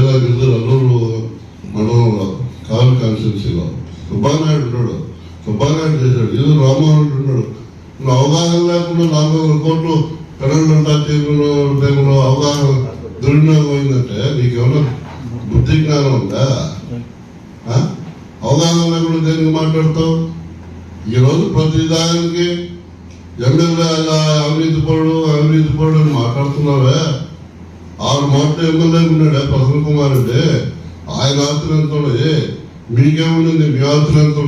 జిల్లా గిరిజలు అల్లూరు మండలంలో కావలి కాన్స్టిట్యున్సీలో సుబ్బానాయుడు ఉన్నాడు. సుబ్బానాయుడు చేశాడు. ఇది రామోహన్ ఉన్నాడు. అవగాహన లేకుండా నాలుగు వందల కోట్లు కడలంటా తీరులో అవగాహన దుర్వినియోగం అయిందంటే నీకేమన్నా బుద్ధి జ్ఞానం ఉందా? అవగాహన లేకుండా దేనికి మాట్లాడతావు? ఈరోజు ప్రతి దానికి ఎమ్మెల్యే అవినీతి పడు అవినీతి పడు అని మాట్లాడుతున్నావే. ఆరు మాటలు ఎమ్మెల్యే ఉన్నాడే? ప్రసన్న కుమార్ అంటే ఆయన ఆస్తులు ఎంత మీకేముంది? మీ ఆస్తులు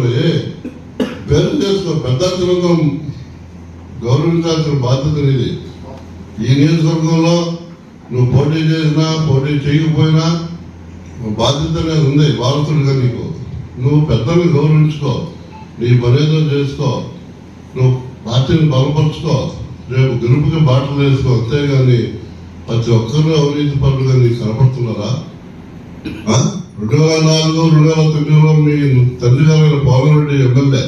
పేరు చేసుకో పెద్ద ఆస్తులతో గౌరవించాల్సిన బాధ్యత ఇది ఈ నియోజకవర్గంలో నువ్వు పోటీ చేసినా పోటీ చేయకపోయినా నువ్వు బాధ్యత అనేది ఉంది. వారసుడిగా నీకు. నువ్వు పెద్దల్ని గౌరవించుకో. నీ పనేదో చేసుకో నువ్వు పార్టీని బలపరుచుకో. రేపు గెలుపుకి బాటలు వేసుకో. అంతేగాని ప్రతి ఒక్కరు అవినీతి పనులుగా నీకు కనపడుతున్నారా? రెండు వేల నాలుగు రెండు వేల తొమ్మిదిలో మీ తండ్రి గారైన పవన్రెడ్డి ఎమ్మెల్యే.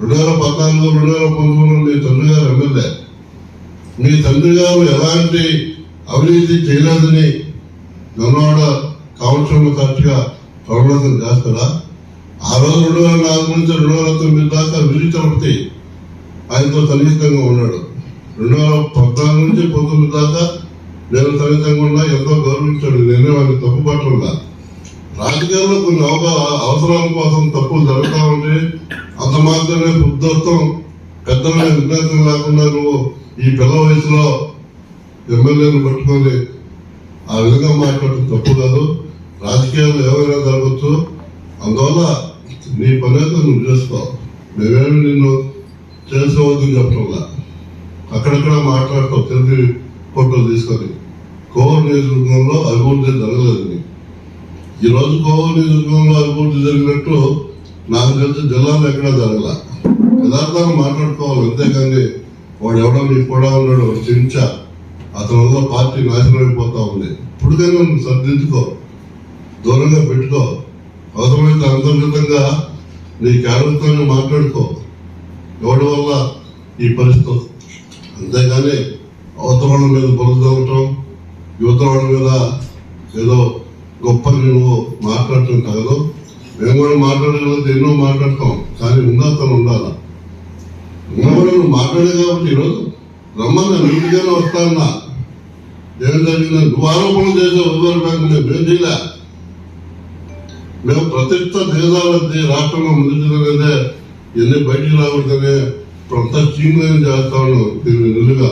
రెండు వేల పద్నాలుగు రెండు వేల పంతొమ్మిదిలో మీ తండ్రి గారు ఎమ్మెల్యే. మీ తండ్రి గారు ఎలాంటి అవినీతి చేయలేదని నన్నవాడ కావలసిన ఖర్చుగా ప్రవణతం చేస్తారా? ఆ రోజు రెండు వేల నాలుగు నుంచి రెండు వేల తొమ్మిది దాకా విజయ తిరుపతి ఆయనతో సన్నిహితంగా ఉన్నాడు. రెండు వేల పద్నాలుగు నుంచి పంతొమ్మిది దాకా నేను సవితంగా ఎంతో గౌరవించాడు. నేనే వాడిని తప్పు పట్టకుండా రాజకీయాల్లో కొన్ని అవగా అవసరాల కోసం తప్పులు జరుగుతా ఉంటే అంత మాత్రమే బుద్ధత్వం పెద్దమైన విజ్ఞాసం లేకుండా నువ్వు ఈ పిల్ల వయసులో ఎమ్మెల్యేను పట్టుకొని ఆ విధంగా మాట్లాడటం తప్పు కాదు. రాజకీయాలు ఏమైనా జరగచ్చు. అందువల్ల నీ పని అయితే నువ్వు చేసుకో. మేమేమి నిన్ను చేసుకోవద్దని చెప్పడంలా అక్కడక్కడ మాట్లాడతావు. తెలిసి ఫోటోలు తీసుకొని కోవూరు నియోజకవర్గంలో అభివృద్ధి జరగలేదు ఈరోజు ఈ రోజు కోవూరు నియోజకవర్గంలో అభివృద్ధి జరిగినట్టు నాకు తెలిసి జిల్లాలో ఎక్కడా జరగల. యథార్థాలు మాట్లాడుకోవాలి అంతేకాని వాడు ఎవడో నీకు కూడా ఉన్నాడు చించ. అతని వల్ల పార్టీ నాశనం అయిపోతా ఉంది. ఇప్పటికైనా నువ్వు సర్దించుకో దూరంగా పెట్టుకో. అవసరమైతే అంతర్గతంగా నీ క్యాడర్తో మాట్లాడుకో. ఎవడి వల్ల ఈ పరిస్థితి అంతేగాని అవతల మీద బురదవటం యువతల వాళ్ళ మీద ఏదో గొప్ప నువ్వు మాట్లాడటం కాదు. మేము కూడా మాట్లాడగలిగితే ఎన్నో మాట్లాడతాం. కానీ ఉన్నతను ఉండాలా? ఉన్నవాడు నువ్వు మాట్లాడే కాబట్టి ఈరోజు రమ్మన్నా నీటిగానే వస్తానా ఏం జరిగిందా నువ్వు ఆరోపణలు చేసావు రిజర్వ్ బ్యాంక్ మేము ఏం చేయలే? మేము ప్రతిష్ట దేశాలది రాష్ట్రంలో ముందుకునే ఎన్ని బయటికి రాకూడదనే కొంత స్ట్రీమ్ లైన్ చేస్తా ఉన్నాం దీని నిలుగా